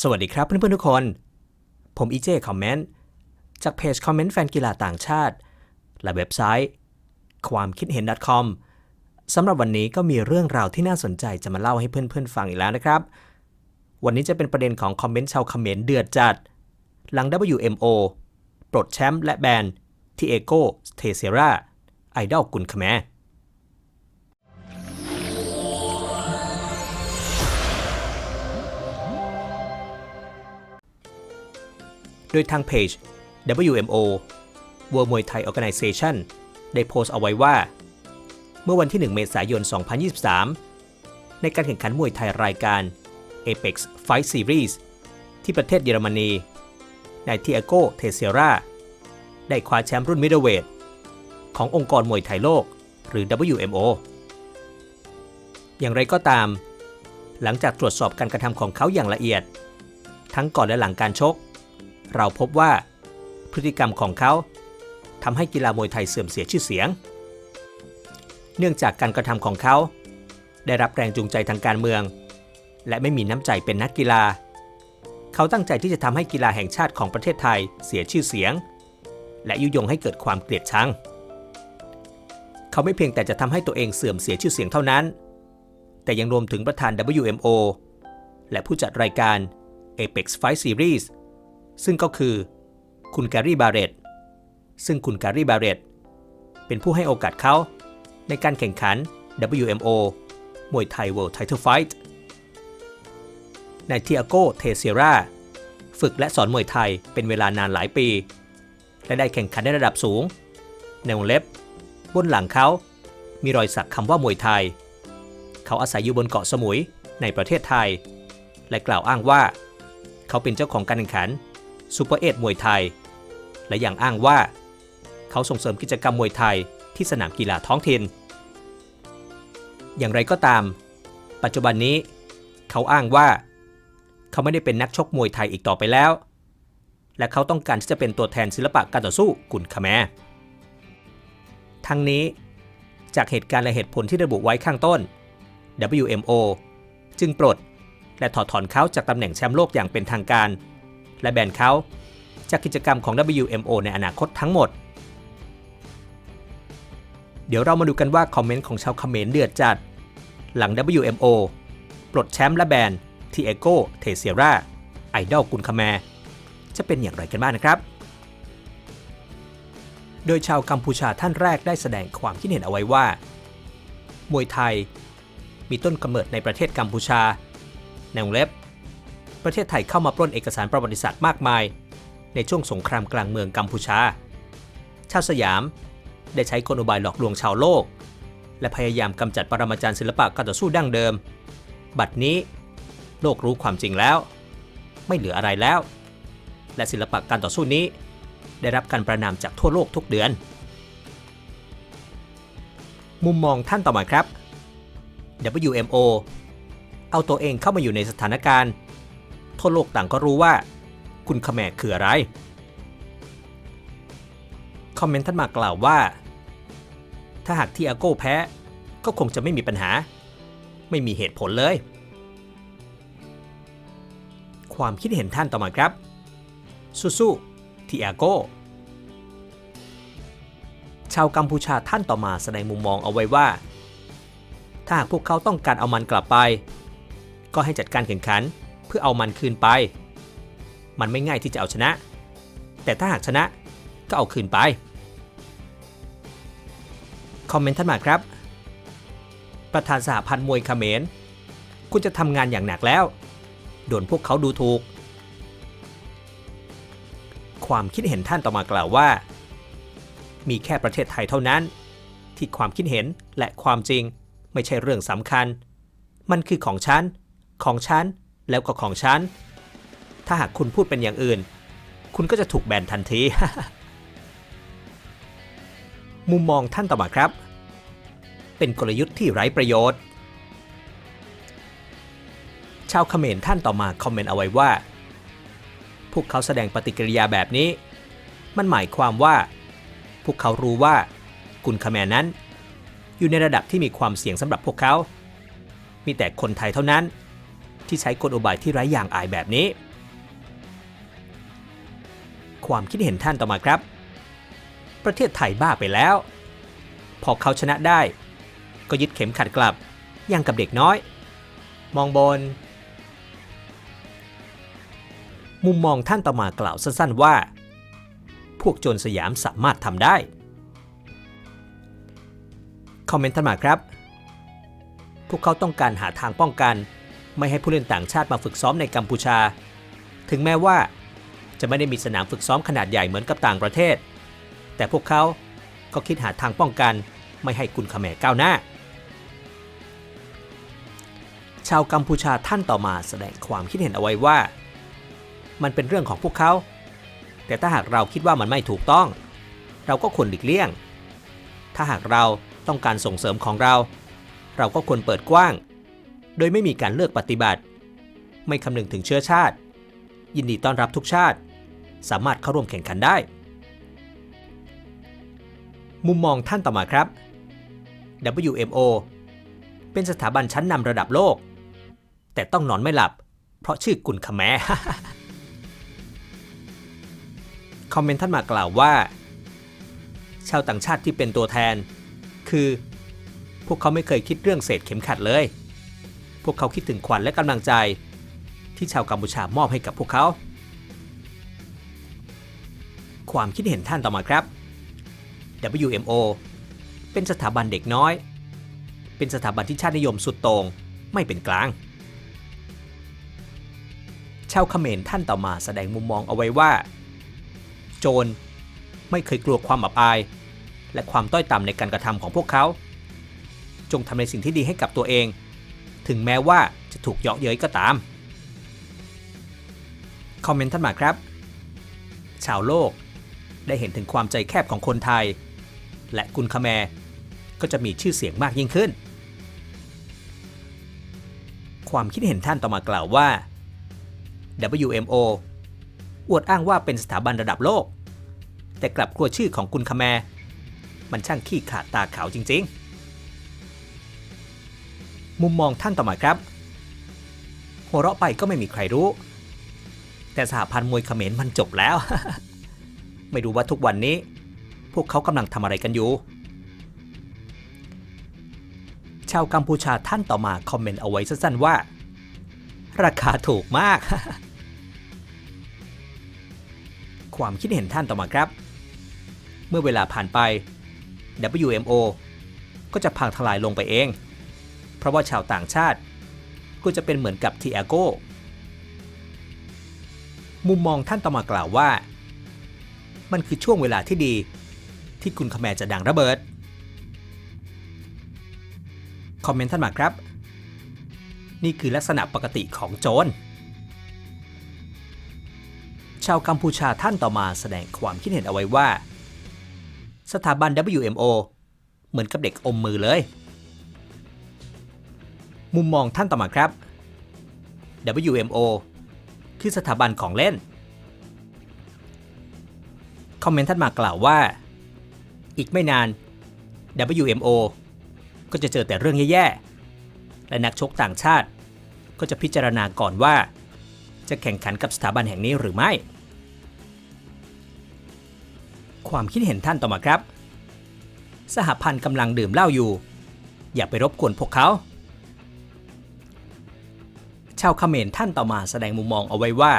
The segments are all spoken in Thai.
สวัสดีครับเพื่อนๆทุกคน ผมอีเจคอมเมนต์จากเพจคอมเมนต์แฟนกีฬาต่างชาติ และเว็บไซต์ ความคิดเห็น .com สำหรับวันนี้ก็มีเรื่องราวที่น่าสนใจจะมาเล่าให้เพื่อนๆฟังอีกแล้วนะครับ วันนี้จะเป็นประเด็นของคอมเมนต์ชาวคอมเมนต์เดือดจัด หลัง WMO ปลดแชมป์และแบนที่เอโกเทเซราไอดอลกุนคแม โดยทางเพจ WMO World Muay Thai Organization ได้โพสต์เอาไว้ว่า เมื่อวันที่ 1 เมษายน 2023 ในการแข่งขันมวยไทยรายการ Apex Fight Series ที่ประเทศเยอรมนีนายทิอโกเทเซราได้คว้าแชมป์รุ่นมิดเดิลเวทขององค์กรมวยไทยโลก หรือ WMO อย่างไรก็ตาม หลังจากตรวจสอบการกระทำของเขาอย่างละเอียด ทั้งก่อนและหลังการชก เราพบว่า พฤติกรรมของเขาทำให้กีฬามวยไทยเสื่อมเสียชื่อเสียง เนื่องจากการกระทำของเขา ได้รับแรงจูงใจทางการเมือง และไม่มีน้ำใจเป็นนักกีฬา เขาตั้งใจที่จะทำให้กีฬาแห่งชาติของประเทศไทยเสียชื่อเสียง และยุยงให้เกิดความเกลียดชังเขาไม่เพียงแต่จะทำให้ตัวเองเสื่อมเสียชื่อเสียงเท่านั้น แต่ยังรวมถึงประธาน WMO และผู้จัดรายการ Apex Fight Series ซึ่งก็คือ คุณแกรี่บาเรตซึ่งคุณแกรี่บาเรตเป็นผู้ให้โอกาสเขา ในการแข่งขัน WMO มวยไทย World Title Fight นายทิอาโกเทเซราฝึกและสอนมวยไทยเป็นเวลานานหลายปี และได้แข่งขันในระดับสูง ในวงเล็บ บนหลังเขา มีรอยสักคำว่ามวยไทย เขาอาศัยอยู่บนเกาะสมุยในประเทศไทย และกล่าวอ้างว่า เขาเป็นเจ้าของการแข่งขัน ซูเปอร์เอทมวยไทย และยังอ้างว่า เขาส่งเสริมกิจกรรมมวยไทยที่สนามกีฬาท้องถิ่น อย่างไรก็ตาม ปัจจุบันนี้ เขาอ้างว่า เขาไม่ได้เป็นนักชกมวยไทยอีกต่อไปแล้ว และเขาต้องการที่จะเป็นตัวแทนศิลปะการต่อสู้กุนคาแมทั้งนี้จากเหตุการณ์และเหตุผลที่ระบุไว้ข้างต้น WMO จึงปลด และถอดถอนเขาจากตำแหน่งแชมป์โลกอย่างเป็นทางการ และแบนเขาจากกิจกรรมของ WMO ในอนาคตทั้งหมด เดี๋ยวเรามาดูกันว่าคอมเมนต์ของชาวเขมรเดือดจัด หลัง WMO ปลดแชมป์และแบนทีเอโกเทเซราไอดอลกุนคาแมจะเป็นอย่างไรกันบ้างนะครับ โดยชาวกัมพูชาท่านแรกได้แสดงความคิดเห็นเอาไว้ว่า มวยไทย มีต้นกำเนิดในประเทศกัมพูชาในวงเล็บ ประเทศไทยเข้ามาปล้นเอกสารประวัติศาสตร์มากมาย ในช่วงสงครามกลางเมืองกัมพูชา ชาวสยาม ได้ใช้กลอุบายหลอกลวงชาวโลก และพยายามกำจัดปรมาจารย์ศิลปะการต่อสู้ดั้งเดิม บัดนี้ โลกรู้ความจริงแล้ว ไม่เหลืออะไรแล้ว และศิลปะการต่อสู้นี้ ได้รับการประนามจากทั่วโลกทุกเดือน มุมมองท่านต่อมาครับ WMO เอาตัวเองเข้ามาอยู่ในสถานการณ์ ทั่วโลกต่างก็รู้ว่า คุณขแมคืออะไร คอมเมนต์ท่านมากล่าวว่า ถ้าหากที่อาโก้แพ้ ก็คงจะไม่มีปัญหา ไม่มีเหตุผลเลย ความคิดเห็นท่านต่อมาครับ สู้ๆที่อาโก้ชาวกัมพูชาท่านต่อมาแสดงมุมมองเอาไว้ว่า ถ้าหากพวกเขาต้องการเอามันกลับไป ก็ให้จัดการแข่งขัน พื่อเอามันคืนไป มันไม่ง่ายที่จะเอาชนะ แต่ถ้าหากชนะก็เอาคืนไป คอมเมนต์ท่านมาครับ ประธานสหพันธ์มวยเขมร คุณจะทำงานอย่างหนักแล้ว โดนพวกเขาดูถูก ความคิดเห็นท่านต่อมากล่าวว่า มีแค่ประเทศไทยเท่านั้น ที่ความคิดเห็นและความจริงไม่ใช่เรื่องสำคัญ มันคือของฉัน ของฉัน แล้วก็ของฉัน ถ้าหากคุณพูดเป็นอย่างอื่น คุณก็จะถูกแบนทันที มุมมองท่านต่อมาครับ เป็นกลยุทธ์ที่ไร้ประโยชน์ ชาวเขมรท่านต่อมาคอมเมนต์เอาไว้ว่า พวกเขาแสดงปฏิกิริยาแบบนี้ มันหมายความว่า พวกเขารู้ว่ากุนคแมรนั้น อยู่ในระดับที่มีความเสี่ยงสำหรับพวกเขา มีแต่คนไทยเท่านั้น ที่ใช้กลอุบายที่ไร้อย่างอายแบบนี้ ความคิดเห็นท่านต่อมาครับ ประเทศไทยบ้าไปแล้ว พอเขาชนะได้ ก็ยึดเข็มขัดกลับอย่างกับเด็กน้อย มองบน มุมมองท่านต่อมากล่าวสั้นๆว่า พวกโจรสยามสามารถทำได้คอมเมนต์ท่านมาครับ พวกเขาต้องการหาทางป้องกัน ไม่ให้ผู้เล่นต่างชาติมาฝึกซ้อมในกัมพูชา ถึงแม้ว่า จะไม่ได้มีสนามฝึกซ้อมขนาดใหญ่เหมือนกับต่างประเทศ แต่พวกเขาก็คิดหาทางป้องกัน ไม่ให้กุนเขมรก้าวหน้า ชาวกัมพูชาท่านต่อมาแสดงความคิดเห็นเอาไว้ว่า มันเป็นเรื่องของพวกเขา แต่ถ้าหากเราคิดว่ามันไม่ถูกต้อง เราก็ควรหลีกเลี่ยง ถ้าหากเราต้องการส่งเสริมของเรา เราก็ควรเปิดกว้าง โดยไม่มีการเลือกปฏิบัติ ไม่คำนึงถึงเชื้อชาติ ยินดีต้อนรับทุกชาติ สามารถเข้าร่วมแข่งขันได้ มุมมองท่านต่อมาครับ WMO เป็นสถาบันชั้นนำระดับโลก แต่ต้องนอนไม่หลับ เพราะชื่อกุนขแมคอมเมนต์ท่านมากล่าวว่า ชาวต่างชาติที่เป็นตัวแทน คือ พวกเขาไม่เคยคิดเรื่องเศษเข็มขัดเลย พวกเขาคิดถึงขวัญและกำลังใจ ที่ชาวกัมพูชามอบให้กับพวกเขา ความคิดเห็นท่านต่อมาครับ WMO เป็นสถาบันเด็กน้อย เป็นสถาบันที่ชาตินิยมสุดโต่งไม่เป็นกลาง ชาวเขมรท่านต่อมาแสดงมุมมองเอาไว้ว่า โจรไม่เคยกลัวความอับอาย และความต้อยต่ำในการกระทำของพวกเขา จงทำในสิ่งที่ดีให้กับตัวเอง ถึงแม้ว่าจะถูกเยาะเย้ยก็ตาม คอมเมนต์ท่านมาครับ ชาวโลก ได้เห็นถึงความใจแคบของคนไทย และกุนคแมร์ก็จะมีชื่อเสียงมากยิ่งขึ้น ความคิดเห็นท่านต่อมากล่าวว่า WMO อวดอ้างว่าเป็นสถาบันระดับโลก แต่กลับกลัวชื่อของกุนคแมร์มันช่างขี้ขาดตาขาวจริง ๆ มุมมองท่านต่อมาครับ หัวเราะไปก็ไม่มีใครรู้ แต่สหพันธ์มวยเขมรมันจบแล้ว ไม่รู้ว่าทุกวันนี้ พวกเขากำลังทำอะไรกันอยู่ ชาวกัมพูชาท่านต่อมาคอมเมนต์เอาไว้สั้นๆว่า ราคาถูกมาก ความคิดเห็นท่านต่อมาครับ เมื่อเวลาผ่านไป WMO ก็จะพังทลายลงไปเอง เพราะว่าชาวต่างชาติ ก็จะเป็นเหมือนกับทีอาโกมุมมองท่านต่อมากล่าวว่า มันคือช่วงเวลาที่ดี ที่คุณขแมจะดังระเบิด คอมเมนต์ท่านมาครับ นี่คือลักษณะปกติของโจรชาวกัมพูชาท่านต่อมาแสดงความคิดเห็นเอาไว้ว่า สถาบัน WMO เหมือนกับเด็กอมมือเลย มุมมองท่านต่อมาครับ WMO คือสถาบันของเล่น คอมเมนต์ท่านมากล่าวว่า อีกไม่นาน WMO ก็จะเจอแต่เรื่องแย่ๆ และนักชกต่างชาติ ก็จะพิจารณาก่อนว่า จะแข่งขันกับสถาบันแห่งนี้หรือไม่ ความคิดเห็นท่านต่อมาครับ สหพันธ์กำลังดื่มเหล้าอยู่ อย่าไปรบกวนพวกเขา ชาวเขมรท่านต่อมาแสดงมุมมองเอาไว้ว่า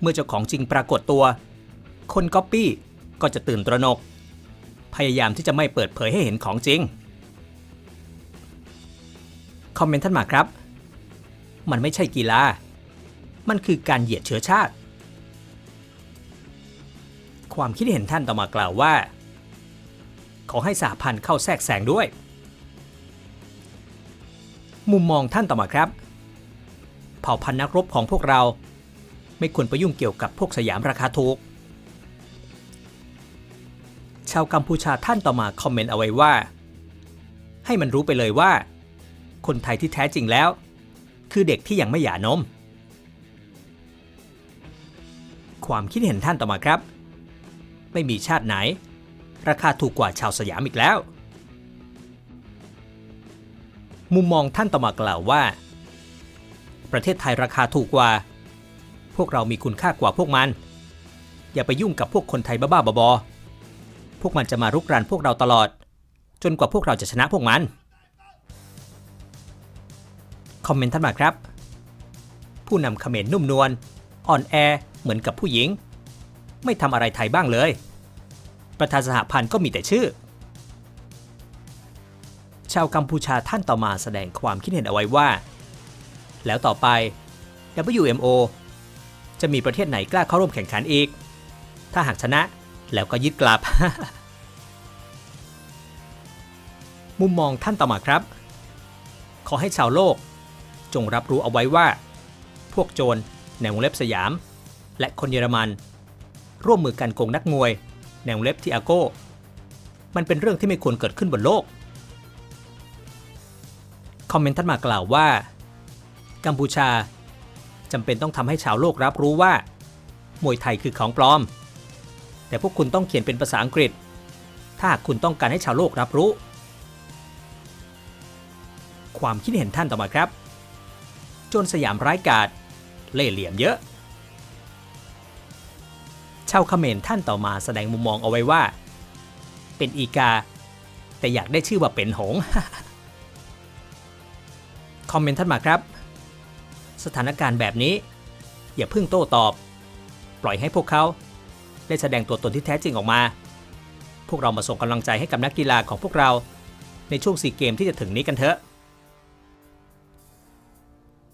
เมื่อเจ้าของจริงปรากฏตัว คนก๊อปปี้ก็จะตื่นตระหนก พยายามที่จะไม่เปิดเผยให้เห็นของจริง คอมเมนต์ท่านมาครับ มันไม่ใช่กีฬา มันคือการเหยียดเชื้อชาติ ความคิดเห็นท่านต่อมากล่าวว่า ขอให้สหพันธ์เข้าแทรกแซงด้วย มุมมองท่านต่อมาครับ เผ่าพันธุ์นักรบของพวกเรา ไม่ควรไปยุ่งเกี่ยวกับพวกสยามราคาถูก ชาวกัมพูชาท่านต่อมาคอมเมนต์เอาไว้ว่า ให้มันรู้ไปเลยว่า คนไทยที่แท้จริงแล้ว คือเด็กที่ยังไม่หย่านม ความคิดเห็นท่านต่อมาครับ ไม่มีชาติไหน ราคาถูกกว่าชาวสยามอีกแล้วมุมมองท่านต่อมากล่าวว่า ประเทศไทยราคาถูกกว่า พวกเรามีคุณค่ากว่าพวกมัน อย่าไปยุ่งกับพวกคนไทยบ้าๆบอๆพวกมันจะมารุกรานพวกเราตลอด จนกว่าพวกเราจะชนะพวกมัน คอมเมนต์ท่านมาครับ ผู้นำเขมรนุ่มนวลอ่อนแอเหมือนกับผู้หญิง ไม่ทำอะไรไทยบ้างเลย ประธานสหพันธ์ก็มีแต่ชื่อ ชาวกัมพูชาท่านต่อมาแสดงความคิดเห็นเอาไว้ว่า แล้วต่อไป WMO จะมีประเทศไหนกล้าเข้าร่วมแข่งขันอีก ถ้าหากชนะแล้วก็ยึดกลับ มุมมองท่านต่อมาครับ ขอให้ชาวโลก จงรับรู้เอาไว้ว่า พวกโจรในวงเล็บสยาม และคนเยอรมัน ร่วมมือกันโกงนักมวย ในวงเล็บที่อาโก้ มันเป็นเรื่องที่ไม่ควรเกิดขึ้นบนโลก คอมเมนต์ท่านมากล่าวว่า กัมพูชาจำเป็นต้องทำให้ชาวโลกรับรู้ว่า มวยไทยคือของปลอม แต่พวกคุณต้องเขียนเป็นภาษาอังกฤษ ถ้าหากคุณต้องการให้ชาวโลกรับรู้ ความคิดเห็นท่านต่อมาครับ จนสยามร้ายกาจเล่เหลี่ยมเยอะ ชาวเขมรท่านต่อมาแสดงมุมมองเอาไว้ว่า เป็นอีกา แต่อยากได้ชื่อว่าเป็นหง คอมเมนต์ท่านมาครับ สถานการณ์แบบนี้ อย่าเพิ่งโต้ตอบ ปล่อยให้พวกเขา ได้แสดงตัวตนที่แท้จริงออกมา พวกเรามาส่งกำลังใจให้กับนักกีฬาของพวกเรา ในช่วงซีเกมที่จะถึงนี้กันเถอะ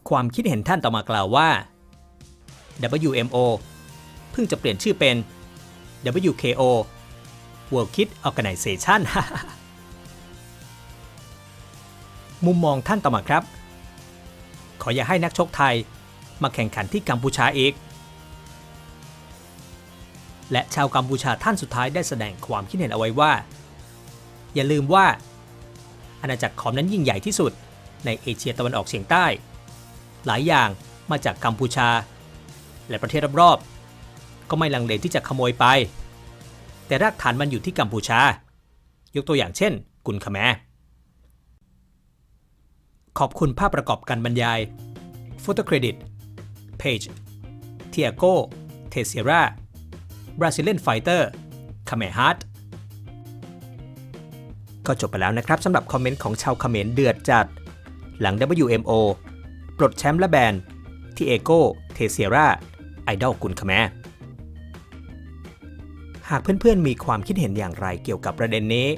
ความคิดเห็นท่านต่อมากล่าวว่า WMO เพิ่งจะเปลี่ยนชื่อเป็น WKO World Kid Organization มุมมองท่านต่อมาครับ ขออย่าให้นักชกไทยมาแข่งขันที่กัมพูชาอีก และชาวกัมพูชาท่านสุดท้ายได้แสดงความคิดเห็นเอาไว้ว่า อย่าลืมว่า อาณาจักรขอมนั้นยิ่งใหญ่ที่สุดในเอเชียตะวันออกเฉียงใต้ หลายอย่างมาจากกัมพูชา และประเทศรอบๆก็ไม่ลังเลที่จะขโมยไป แต่รากฐานมันอยู่ที่กัมพูชา ยกตัวอย่างเช่น กุนคแม ขอบคุณภาพประกอบการบรรยาย Photo Credit Page Tiago Teixeira Brazilian Fighter k a m e h a r t ก็จบไปแล้วนะครับสำหรับคอมเมนต์ของชาวเขมรเดือดจัด หลัง WMO ปลดแชมป์และแบนที่เอโกเทเซียราไอดอลกุนคแมหากเพื่อนๆมีความคิดเห็นอย่างไรเกี่ยวกับประเด็นนี้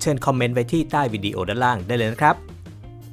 เชิญคอมเมนต์ไว้ที่ใต้วิดีโอด้านล่างได้เลยนะครับ